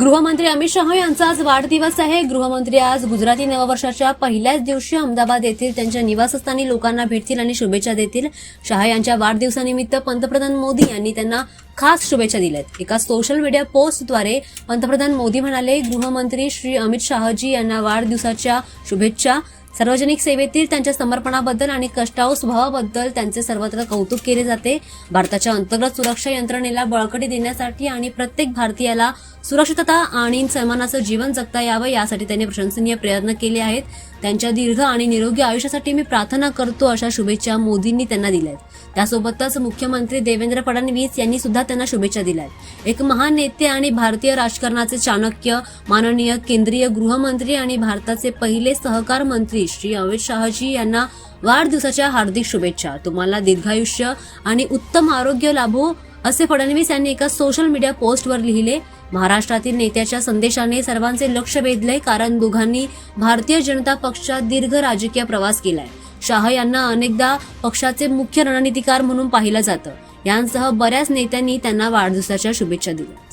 गृहमंत्री अमित शहा यांचा आज वाढदिवस आहे. गृहमंत्री आज गुजराती नववर्षाच्या पहिल्याच दिवशी अहमदाबाद येथील त्यांच्या निवासस्थानी लोकांना भेटतील आणि शुभेच्छा देतील. शहा यांच्या वाढदिवसानिमित्त पंतप्रधान मोदी यांनी त्यांना खास शुभेच्छा दिल्यात. एका सोशल मीडिया पोस्टद्वारे पंतप्रधान मोदी म्हणाले गृहमंत्री श्री अमित शहाजी यांना वाढदिवसाच्या शुभेच्छा सार्वजनिक सेवेतील त्यांच्या समर्पणाबद्दल आणि कष्टाऊ स्वभावाबद्दल त्यांचे सर्वत्र कौतुक केले जाते. भारताच्या अंतर्गत सुरक्षा यंत्रणेला बळकटी देण्यासाठी आणि प्रत्येक भारतीयाला सुरक्षितता आणि सन्मानाचं जीवन जगता यावं यासाठी त्यांनी प्रशंसनीय प्रयत्न केले आहेत. त्यांच्या दीर्घ आणि निरोगी आयुष्यासाठी मी प्रार्थना करतो अशा शुभेच्छा मोदींनी त्यांना दिल्या आहेत त्यासोबतच मुख्यमंत्री देवेंद्र फडणवीस यांनी सुद्धा त्यांना शुभेच्छा दिल्या आहेत एक महान नेते आणि भारतीय राजकारणाचे चाणक्य माननीय केंद्रीय गृहमंत्री आणि भारताचे पहिले सहकार मंत्री श्री अमित शहाजी यांना वाढदिवसाच्या हार्दिक शुभेच्छा. तुम्हाला दीर्घायुष्य आणि उत्तम आरोग्य लाभो. असे फडणवीस यांनी एका सोशल मीडिया पोस्टवर लिहिले. महाराष्ट्रातील नेत्याच्या संदेशाने सर्वांचे लक्ष वेधले कारण दोघांनी भारतीय जनता पक्षात दीर्घ राजकीय प्रवास केलाय. शाह यांना अनेकदा पक्षाचे मुख्य रणनीतिकार म्हणून पाहिलं जातं. यांसह बऱ्याच नेत्यांनी त्यांना वाढदिवसाच्या शुभेच्छा दिल्या.